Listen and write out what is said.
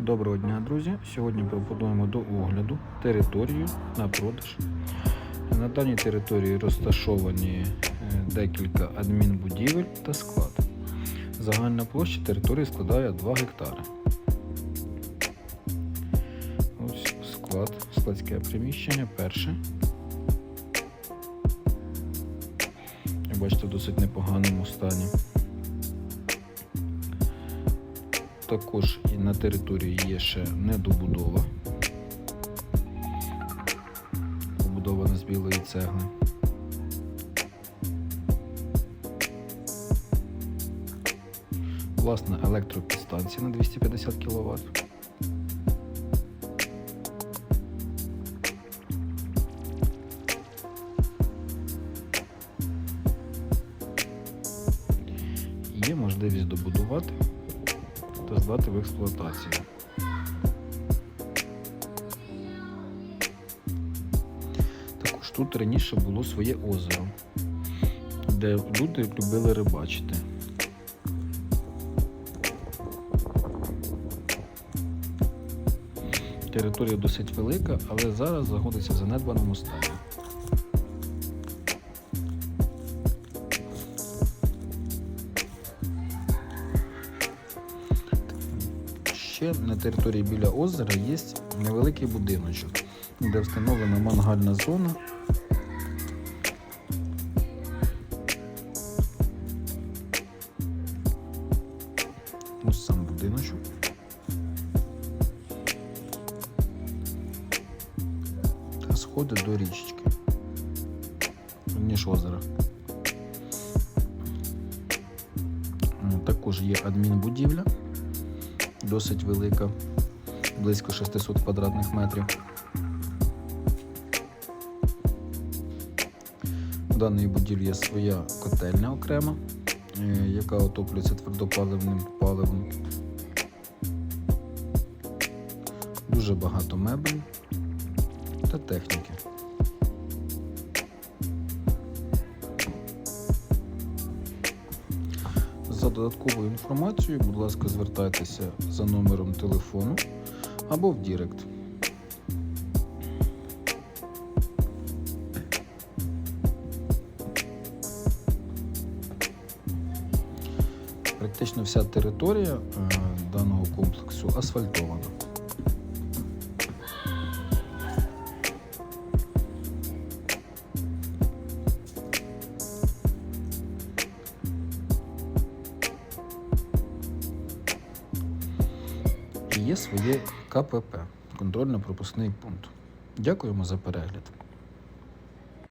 Доброго дня, друзі! Сьогодні пропонуємо до огляду територію на продаж. На даній території розташовані е, декілька адмінбудівель та склад. Загальна площа території складає 2 гектари. Ось склад, складське приміщення перше. Бачите, в досить непоганому стані. Також і на території є ще недобудова, побудована з білої цегли. Власна електропідстанція на 250 кВт. Є можливість добудувати та здати в експлуатацію. Також тут раніше було своє озеро, де люди любили рибачити. Територія досить велика, але зараз знаходиться в занедбаному стані. Ще на території біля озера є невеликий будиночок, де встановлена мангальна зона. Ось сам будиночок. Та сходи до річечки. Ніж озера. Також є адмінбудівля досить велика, близько 600 квадратних метрів. В даної будівлі є своя котельня окрема, е, яка отоплюється твердопаливним паливом. Дуже багато меблів та техніки. За додатковою інформацією, будь ласка, звертайтеся за номером телефону або в Дірект. Практично вся територія е, даного комплексу асфальтована. Є своє КПП контрольно-пропускний пункт. Дякуємо за перегляд.